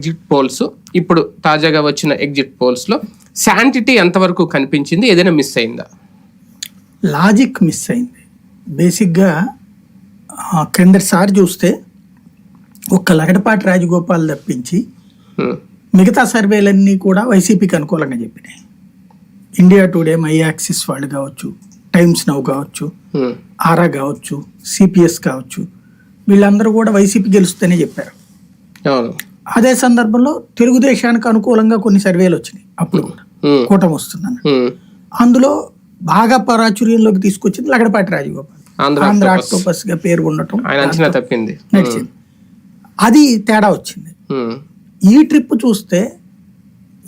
Exit polls ఇప్పుడు తాజాగా వచ్చిన ఎగ్జిట్ పోల్స్లో శాంటిటీ ఎంతవరకు కనిపించింది? ఏదైనా మిస్ అయిందా? లాజిక్ మిస్ అయింది. బేసిక్గా క్రిందటిసారి చూస్తే ఒక్క లగడపాటి రాజగోపాల్ తప్పించి హ్మ్. మిగతా సర్వేలన్నీ కూడా వైసీపీకి అనుకూలంగా చెప్పినాయి. ఇండియా టుడే మై యాక్సిస్ వాళ్ళు కావచ్చు టైమ్స్ నౌ కావచ్చు. ఆరా కావచ్చు సిపిఎస్ కావచ్చు వీళ్ళందరూ కూడా వైసీపీ గెలుస్తుందనే చెప్పారు. అదే సందర్భంలో తెలుగుదేశానికి అనుకూలంగా కొన్ని సర్వేలు వచ్చినాయి అప్పుడు. కూటమి వస్తుందని. అందులో బాగా ప్రాచుర్యంలోకి తీసుకొచ్చింది లగడపాటి రాజగోపాల్ ఆంధ్ర ఆక్టోపస్. గా పేరు ఉండటం తప్పింది నడిచింది అది తేడా వచ్చింది. ఈ ట్రిప్ చూస్తే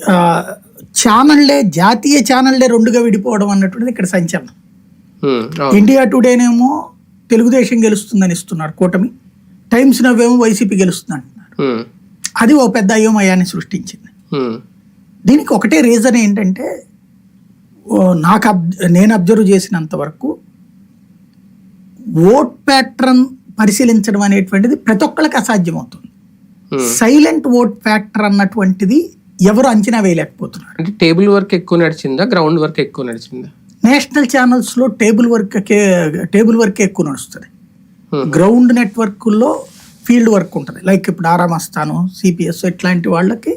ఆ, ఛానళ్ళే జాతీయ ఛానళ్ళే రెండుగా విడిపోవడం అన్నటువంటిది ఇక్కడ సంచలనం. ఇండియా టుడేనేమో తెలుగుదేశం గెలుస్తుందని ఇస్తున్నారు కూటమి టైమ్స్ నవ్వేమో వైసీపీ గెలుస్తుంది అంటున్నారు. అది ఓ పెద్ద అయోమయాన్ని సృష్టించింది. దీనికి ఒకటే రీజన్ ఏంటంటే నాకు అబ్ నేను అబ్జర్వ్ చేసినంత వరకు ఓట్ ప్యాటర్న్ పరిశీలించడం అనేటువంటిది ప్రతి ఒక్కళ్ళకి అసాధ్యమవుతుంది. సైలెంట్ ఓట్ ఫ్యాక్టర్ అన్నటువంటిది ఎవరు అంచనా వేయలేకపోతున్నారు అంటే టేబుల్ వర్క్ ఎక్కువ నడిచిందా గ్రౌండ్ వర్క్ ఎక్కువ నడిచిందా నేషనల్ ఛానల్స్లో టేబుల్ వర్క్ టేబుల్ వర్క్ ఎక్కువ నడుస్తుంది. గ్రౌండ్ నెట్వర్క్లో ఫీల్డ్ వర్క్ ఉంటుంది. లైక్ ఇప్పుడు ఆరామస్తాను సిపిఎస్ ఇట్లాంటి వాళ్ళకి